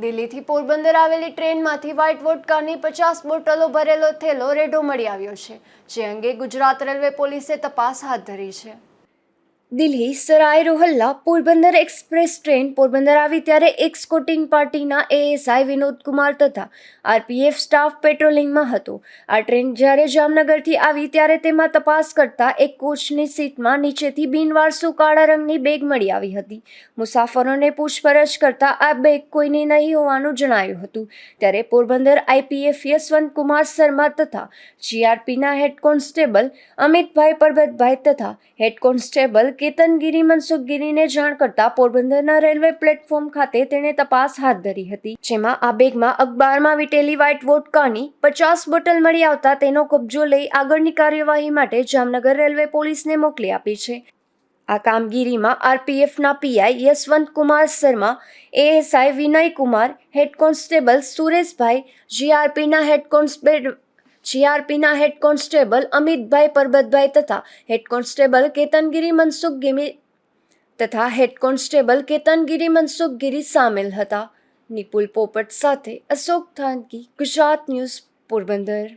દિલ્હીથી પોરબંદર આવેલી ટ્રેનમાંથી વ્હાઇટ વોડકાની પચાસ બોટલો ભરેલો થેલો રેડો મળી આવ્યો છે, જે અંગે ગુજરાત રેલવે પોલીસે તપાસ હાથ ધરી છે. દિલ્હી સરાય રોહલ્લા પોરબંદર એક્સપ્રેસ ટ્રેન પોરબંદર આવી ત્યારે એક સ્કોટિંગ પાર્ટીના એએસઆઈ વિનોદ કુમાર તથા આરપીએફ સ્ટાફ પેટ્રોલિંગમાં હતો. આ ટ્રેન જ્યારે જામનગરથી આવી ત્યારે તેમાં તપાસ કરતા એક કોચની સીટમાં નીચેથી બિનવારસુ કાળા રંગની બેગ મળી આવી હતી. મુસાફરોને પૂછપરછ કરતા આ બેગ કોઈની નહીં હોવાનું જણાયું હતું. ત્યારે પોરબંદર આઈપીએફ યશવંત કુમાર શર્મા તથા જીઆરપીના હેડ કોન્સ્ટેબલ અમિતભાઈ પરબતભાઈ તથા હેડ કોન્સ્ટેબલ કેતનગીરી મનસુખગીરીને જાણ કરતા પોરબંદરના રેલવે પ્લેટફોર્મ ખાતે તેણે તપાસ હાથ ધરી હતી, જેમાં આ બેગમાં અખબારમાં વીટેલી વ્હાઇટ વોટકાની પચાસ બોટલ મળી આવતા તેનો કબજો લઈ આગળની કાર્યવાહી માટે જામનગર રેલવે પોલીસને મોકલી આપી છે. આ કામગીરીમાં આરપીએફના PI Yashwant Kumar Sharma, ASI Vinay Kumar head constable Sureshbhai, જીઆરપીના head constable જીઆરપીના હેડ કોન્સ્ટેબલ અમિતભાઈ પરબતભાઈ તથા હેડ કોન્સ્ટેબલ કેતનગીરી ગિમી તથા હેડ કોન્સ્ટેબલ કેતનગીરી મનસુખગીરી સામેલ હતા. નિપુલ પોપટ સાથે અશોક થાનકી, ગુજરાત ન્યૂઝ પોરબંદર.